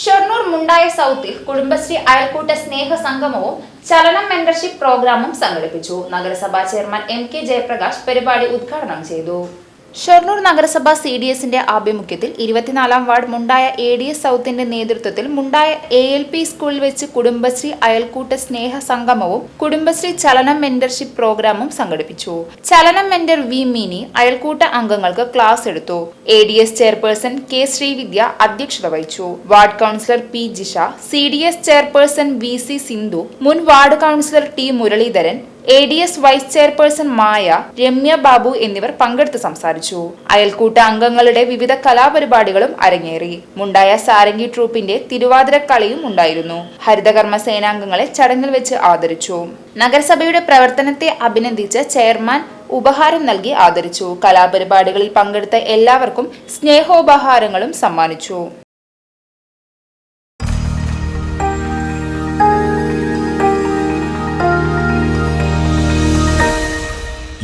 ഷൊർണൂർ മുണ്ടായ സൗത്തിൽ കുടുംബശ്രീ അയൽക്കൂട്ട സ്നേഹ സംഗമവും ചലനം മെന്റർഷിപ്പ് പ്രോഗ്രാമും സംഘടിപ്പിച്ചു. നഗരസഭാ ചെയർമാൻ എം കെ ജയപ്രകാശ് പരിപാടി ഉദ്ഘാടനം ചെയ്തു. ഷൊർണൂർ നഗരസഭ സി ഡി എസിന്റെ ആഭിമുഖ്യത്തിൽ ഇരുപത്തിനാലാം ward Mundaya A D S സൗത്തിന്റെ നേതൃത്വത്തിൽ മുണ്ടായ എ എൽ പി സ്കൂളിൽ വെച്ച് കുടുംബശ്രീ അയൽക്കൂട്ട സ്നേഹ സംഗമവും കുടുംബശ്രീ ചലനം മെന്റർഷിപ്പ് പ്രോഗ്രാമും സംഘടിപ്പിച്ചു. ചലനം മെന്റർ വി മിനി അയൽക്കൂട്ട അംഗങ്ങൾക്ക് ക്ലാസ് എടുത്തു. A D S chairperson K Srividya അധ്യക്ഷത വഹിച്ചു. Ward councillor P Jisha C D S chairperson V C Sindhu മുൻ ward councillor T Muraleedharan A D S vice chairperson Maya Ramya Babu എന്നിവർ പങ്കെടുത്ത് സംസാരിച്ചു. അയൽക്കൂട്ട അംഗങ്ങളുടെ വിവിധ കലാപരിപാടികളും അരങ്ങേറി. മുണ്ടായ സാരംഗി ട്രൂപ്പിന്റെ തിരുവാതിര കളിയും ഉണ്ടായിരുന്നു. ഹരിതകർമ്മ സേനാംഗങ്ങളെ ചടങ്ങിൽ വെച്ച് ആദരിച്ചു. നഗരസഭയുടെ പ്രവർത്തനത്തെ അഭിനന്ദിച്ച് ചെയർമാൻ ഉപഹാരം നൽകി ആദരിച്ചു. കലാപരിപാടികളിൽ പങ്കെടുത്ത എല്ലാവർക്കും സ്നേഹോപഹാരങ്ങളും സമ്മാനിച്ചു.